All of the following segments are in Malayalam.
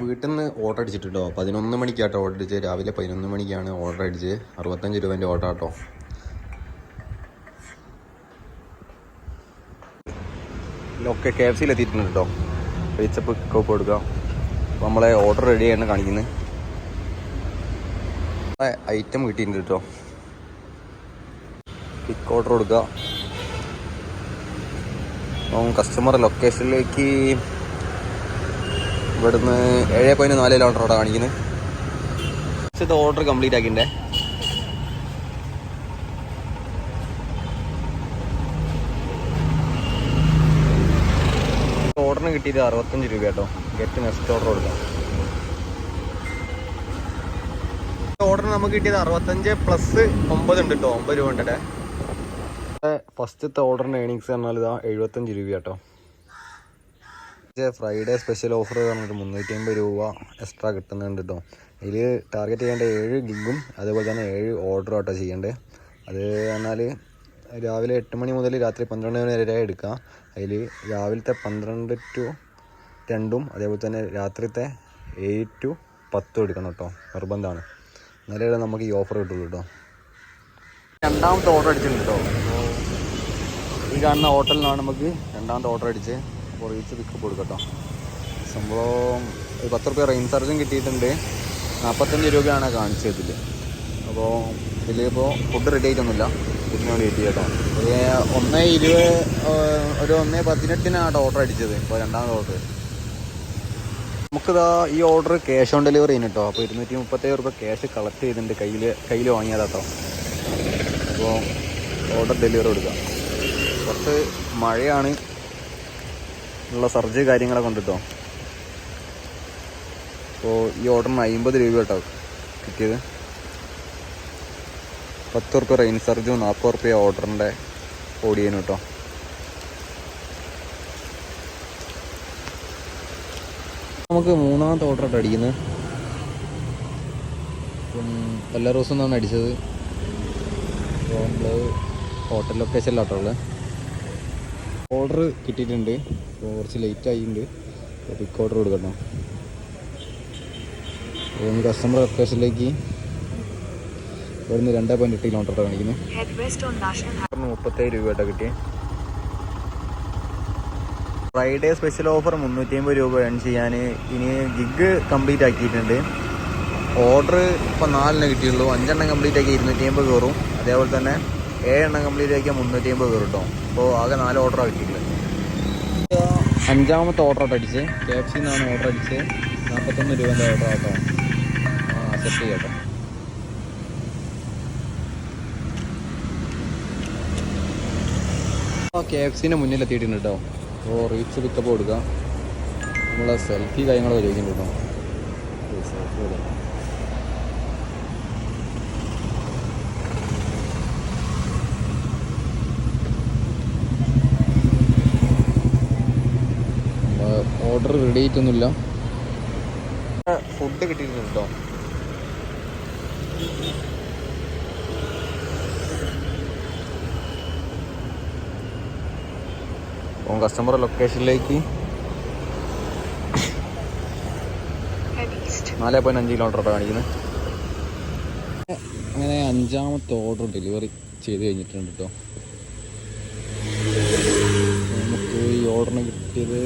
വീട്ടിൽ നിന്ന് ഓർഡർ അടിച്ചിട്ടുണ്ടോ? പതിനൊന്ന് മണിക്കാട്ടോ ഓർഡർ അടിച്ചത്. രാവിലെ പതിനൊന്ന് മണിക്കാണ് ഓർഡർ അടിച്ച് അറുപത്തഞ്ച് രൂപേന്റെ ഓർഡർ ആട്ടോ. ഒക്കെ കെ എഫ് സിയിൽ എത്തിയിട്ടുണ്ട് കേട്ടോ പേച്ചപ്പ് കോപ്പ് കൊടുക്കാം. അപ്പോൾ നമ്മളെ ഓർഡർ റെഡി ആണ് കാണിക്കുന്നത്. ഐറ്റം കിട്ടിയിട്ടുണ്ട് കേട്ടോ പിക്ക് ഓർഡർ കൊടുക്കുക കസ്റ്റമർ ലൊക്കേഷനിലേക്ക് ഇവിടുന്ന് ഏഴ് പോയിന്റ് നാല് കിലോമീറ്റർ അവിടെ കാണിക്കുന്നത് ഇത് ഓർഡർ കംപ്ലീറ്റ് ആക്കിണ്ടേ ഓർഡറിന് കിട്ടിയത് അറുപത്തഞ്ച് രൂപ കേട്ടോ ഗെറ്റ് നെക്സ്റ്റ് ഓർഡർ കൊടുക്കാം. ഓർഡർ നമുക്ക് കിട്ടിയത് അറുപത്തഞ്ച് പ്ലസ് ഒമ്പത് ഉണ്ട് കേട്ടോ ഒമ്പത് രൂപ ഉണ്ട് ഫസ്റ്റത്തെ ഓർഡറിന്റെ ഏണിങ്സ് പറഞ്ഞാൽ ഇതാ എഴുപത്തഞ്ച് രൂപ കേട്ടോ ഫ്രൈഡേ സ്പെഷ്യൽ ഓഫർ പറഞ്ഞിട്ട് മുന്നൂറ്റി അമ്പത് രൂപ എക്സ്ട്രാ കിട്ടുന്നുണ്ട് കേട്ടോ ഇതിൽ ടാർഗറ്റ് ചെയ്യേണ്ട ഏഴ് ഗിഗും അതേപോലെ തന്നെ ഏഴ് ഓർഡറും ആട്ടോ ചെയ്യേണ്ടത് അത് പറഞ്ഞാൽ രാവിലെ എട്ട് മണി മുതൽ രാത്രി പന്ത്രണ്ട് മണി വരെ എടുക്കാം. അതിൽ രാവിലത്തെ പന്ത്രണ്ട് ടു രണ്ടും അതേപോലെ തന്നെ രാത്രിത്തെ ഏഴ് ടു പത്തും എടുക്കണം കേട്ടോ നിർബന്ധമാണ് എന്നാലേ നമുക്ക് ഈ ഓഫർ കിട്ടുള്ളൂ കേട്ടോ രണ്ടാമത്തെ ഓർഡർ അടിച്ചിട്ടുണ്ട് കേട്ടോ ഈ കാണുന്ന ഹോട്ടലിനാണ് നമുക്ക് രണ്ടാമത്തെ ഓർഡർ അടിച്ച്. റീച്ച് പിക്കപ്പ് കൊടുക്കട്ടോ. സംഭവം ഒരു പത്ത് റുപ്യ റെയിൻ ചാർജും കിട്ടിയിട്ടുണ്ട്. നാൽപ്പത്തഞ്ച് രൂപയാണ് കാണിച്ചതിൽ. അപ്പോൾ ഇതിലിപ്പോൾ ഫുഡ് റെഡി ആയിട്ടൊന്നുമില്ല. ഫുഡിന് വേണ്ടി വെയിറ്റ് ചെയ്യട്ടോ. ഒരു ഒന്ന് ഇരുപത് ഒരു ഒന്ന് പതിനെട്ടിനാണ് ഓർഡർ അടിച്ചത്. ഇപ്പോൾ രണ്ടാമത് ഓർഡർ നമുക്കിതാ ഈ ഓർഡർ ക്യാഷ് ഓൺ ഡെലിവറി ചെയ്യുന്നു കേട്ടോ. അപ്പോൾ ഇരുന്നൂറ്റി മുപ്പത്തേഴ് റുപ്യ ക്യാഷ് കളക്ട് ചെയ്തിട്ടുണ്ട് കയ്യിൽ കയ്യിൽ വാങ്ങിയതാട്ടോ അപ്പോൾ ഓർഡർ ഡെലിവറി കൊടുക്കാം. കുറച്ച് മഴയാണ്. ഉള്ള സർജ് കാര്യങ്ങളൊക്കെ ഉണ്ട് കേട്ടോ അപ്പോൾ ഈ ഓർഡറിന് അമ്പത് രൂപ കേട്ടോ കിട്ടിയത്. പത്ത് റുപ്യ റെയിൻ സർജും നാൽപ്പത് റുപ്യ ഓർഡറിന്റെ ഓടിയനും കേട്ടോ. നമുക്ക് മൂന്നാമത്തെ ഓർഡർ ആയിട്ട് അടിക്കുന്നത് അപ്പം എല്ലാ ദിവസവും നിന്നാണ് അടിച്ചത്. ഹോട്ടൽ ലൊക്കേഷനിലാട്ടോ ഉള്ളത് ഓർഡർ കിട്ടിയിട്ടുണ്ട്. അപ്പോൾ കുറച്ച് ലേറ്റ് ആയിട്ടുണ്ട്. പിക്ക് ഓർഡർ കൊടുക്കണം അപ്പോൾ കസ്റ്റമർ ലൊക്കേഷനിലേക്ക് ഇവിടുന്ന് രണ്ടേ പോയിന്റ് എട്ട് കിലോമീറ്റർ കാണിക്കുന്നത്. മുപ്പത്തേഴ് രൂപ കേട്ടോ കിട്ടിയത് ഫ്രൈഡേ സ്പെഷ്യൽ ഓഫർ മുന്നൂറ്റി അമ്പത് രൂപ ഏൺ ചെയ്യാൻ. ഇനി ഗിഗ് കംപ്ലീറ്റ് ആക്കിയിട്ടുണ്ട്. ഓർഡർ ഇപ്പോൾ നാലിനെ കിട്ടിയുള്ളൂ. അഞ്ചെണ്ണം കംപ്ലീറ്റ് ആക്കി ഇരുന്നൂറ്റി അമ്പത് കയറും. അതേപോലെ തന്നെ ഏഴെണ്ണം കംപ്ലീറ്റ് ആക്കിയാൽ മുന്നൂറ്റി അമ്പത് കയറും കേട്ടോ അപ്പോൾ ആകെ നാല് ഓർഡറാണ് കിട്ടിയിട്ടുള്ളത്. അഞ്ചാമത്തെ ഓർഡർ ആയിട്ട് അടിച്ച്. കെ എഫ് സിന്നാണ് ഓർഡർ അടിച്ച്. നാൽപ്പത്തൊന്ന് രൂപേന്റെ ഓർഡർ ആട്ടോ. ആ അക്സെപ്റ്റ് ചെയ്യട്ടോ. കെ എഫ് സിന്റെ മുന്നിൽ എത്തിയിട്ടുണ്ട് കേട്ടോ ഓ റീച്ച് പിക്കപ്പ് കൊടുക്കുക നമ്മളെ സെൽഫി കാര്യങ്ങളൊക്കെ ചോദിക്കുന്നുണ്ട് കേട്ടോ സെൽഫി കൊടുക്കാം. ഓർഡർ റെഡി ആയിട്ടൊന്നുമില്ല. ഫുഡ് കിട്ടിയിട്ടുണ്ട് കേട്ടോ അപ്പോൾ കസ്റ്റമർ ലൊക്കേഷനിലേക്ക്. നാല് പോയിന്റ് അഞ്ച് കിലോമീറ്റർ കാണിക്കുന്നത് അങ്ങനെ അഞ്ചാമത്തെ ഓർഡർ ഡെലിവറി ചെയ്ത് കഴിഞ്ഞിട്ടുണ്ട് കേട്ടോ നമുക്ക് ഈ ഓർഡറിന് കിട്ടിയത്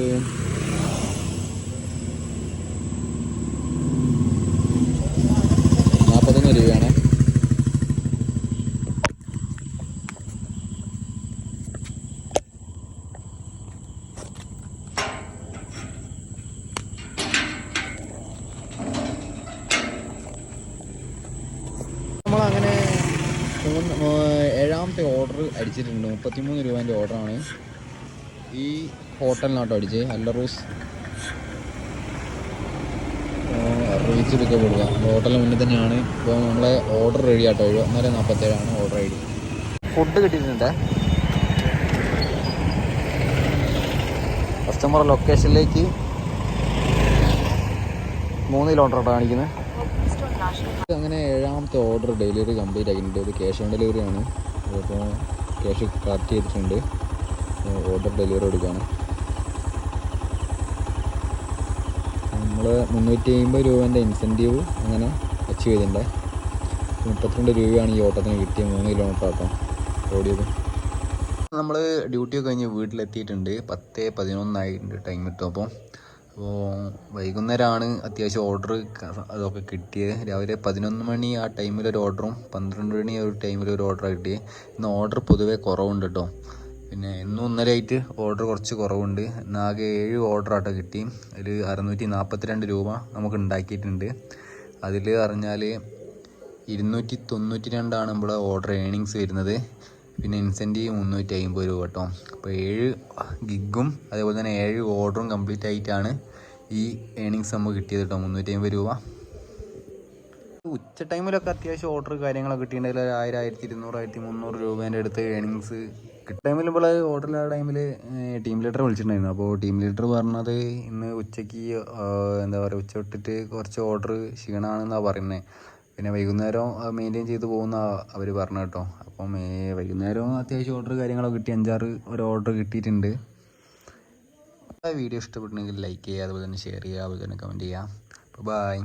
നാൽപ്പത്തൊന്ന് രൂപയാണ് നമ്മളങ്ങനെ മൂന്ന് ഏഴാമത്തെ ഓർഡർ അടിച്ചിട്ടുണ്ട്. മുപ്പത്തിമൂന്ന് രൂപേന്റെ ഓർഡറാണ് ഈ ഹോട്ടലിനാട്ടോ അടിച്ചത്. അല്ലറൂസ് റീച്ച് പിക്കപ്പ് കൊടുക്കുക. ഹോട്ടലിന് മുന്നിൽ തന്നെയാണ്. ഇപ്പോൾ നമ്മളെ ഓർഡർ റെഡി ആട്ടോ. എഴുപത്തിനാല് നാൽപ്പത്തേഴാണ് ഓർഡർ ഐ ഡി. ഫുഡ് കിട്ടിയിട്ടുണ്ട്? കസ്റ്റമർ ലൊക്കേഷനിലേക്ക് മൂന്ന് കിലോമീറ്റർ ആട്ടോ കാണിക്കുന്നത്. അങ്ങനെ ഏഴാമത്തെ ഓർഡർ ഡെലിവറി കംപ്ലീറ്റ് ആക്കിയിട്ടുണ്ട്. ഇത് ക്യാഷ് ഓൺ ഡെലിവറി ആണ്. അപ്പോൾ ക്യാഷ് കളക്ട് ചെയ്തിട്ടുണ്ട്. ഓർഡർ ഡെലിവറി കൊടുക്കുകയാണ് നമ്മൾ മുന്നൂറ്റി അമ്പത് രൂപേന്റെ ഇൻസെന്റീവ് അങ്ങനെ അച്ചീവ് ചെയ്തിട്ടുണ്ട് മുപ്പത്തിരണ്ട് രൂപയാണ് ഈ ഓട്ടത്തിന് കിട്ടിയ മൂന്ന് കിലോമീറ്റർ ഓട്ടം ഓടിയത് നമ്മൾ ഡ്യൂട്ടി കഴിഞ്ഞ് വീട്ടിലെത്തിയിട്ടുണ്ട്. പത്ത് പതിനൊന്നായിട്ടുണ്ട് ടൈം കിട്ടും അപ്പോൾ അപ്പോൾ വൈകുന്നേരമാണ് അത്യാവശ്യം ഓർഡർ അതൊക്കെ കിട്ടിയത്. രാവിലെ പതിനൊന്ന് മണി ആ ടൈമിൽ ഒരു ഓർഡറും പന്ത്രണ്ട് മണി ഒരു ടൈമിൽ ഒരു ഓർഡർ കിട്ടിയത്. ഇന്ന് ഓർഡർ പൊതുവേ കുറവുണ്ട് കേട്ടോ പിന്നെ ഇന്നും ഇന്നലെയായിട്ട് ഓർഡർ കുറച്ച് കുറവുണ്ട്. ഇന്ന് ആകെ ഏഴ് ഓർഡർ ആട്ടോ കിട്ടി. ഒരു അറുന്നൂറ്റി നാൽപ്പത്തിരണ്ട് രൂപ നമുക്ക് ഉണ്ടാക്കിയിട്ടുണ്ട്. അതിൽ അറിഞ്ഞാൽ ഇരുന്നൂറ്റി തൊണ്ണൂറ്റി രണ്ടാണ് നമ്മളെ ഓർഡർ ഏണിങ്സ് വരുന്നത്. പിന്നെ ഇൻസെന്റീവ് മുന്നൂറ്റി അമ്പത് രൂപ കേട്ടോ. അപ്പോൾ ഏഴ് ഗിഗും അതേപോലെ തന്നെ ഏഴ് ഓർഡറും കംപ്ലീറ്റ് ആയിട്ടാണ് ഈ ഏണിങ്സ് നമുക്ക് കിട്ടിയത് കേട്ടോ മുന്നൂറ്റി അമ്പത് രൂപ. ഉച്ച ടൈമിലൊക്കെ അത്യാവശ്യം ഓർഡർ കാര്യങ്ങളൊക്കെ കിട്ടിയിട്ടുണ്ടെങ്കിൽ ഒരു ആയിരം ആയിരത്തി ഇരുന്നൂറ് ആയിരത്തി മുന്നൂറ് രൂപേന്റെ അടുത്ത് ഏണിങ്സ് ടൈമിൽ നമ്മൾ ഓർഡർ ആ ടൈമിൽ ടീം ലീഡർ വിളിച്ചിട്ടുണ്ടായിരുന്നു. അപ്പോൾ ടീം ലീഡർ പറഞ്ഞത് ഇന്ന് ഉച്ചയ്ക്ക് എന്താ പറയുക ഉച്ച തൊട്ടിട്ട് കുറച്ച് ഓർഡർ ക്ഷീണമാണെന്നാണ് പറയുന്നത്. പിന്നെ വൈകുന്നേരം മെയിന്റെയിൻ ചെയ്ത് പോകുന്ന അവർ പറഞ്ഞു കേട്ടോ. അപ്പം വൈകുന്നേരവും വൈകുന്നേരം അത്യാവശ്യം ഓർഡർ കാര്യങ്ങളൊക്കെ കിട്ടി. അഞ്ചാറ് ഒരു ഓർഡർ കിട്ടിയിട്ടുണ്ട്. വീഡിയോ ഇഷ്ടപ്പെട്ടിട്ടുണ്ടെങ്കിൽ ലൈക്ക് ചെയ്യുക അതുപോലെ തന്നെ ഷെയർ ചെയ്യുക അതുപോലെ തന്നെ കമന്റ് ചെയ്യുക. ബൈ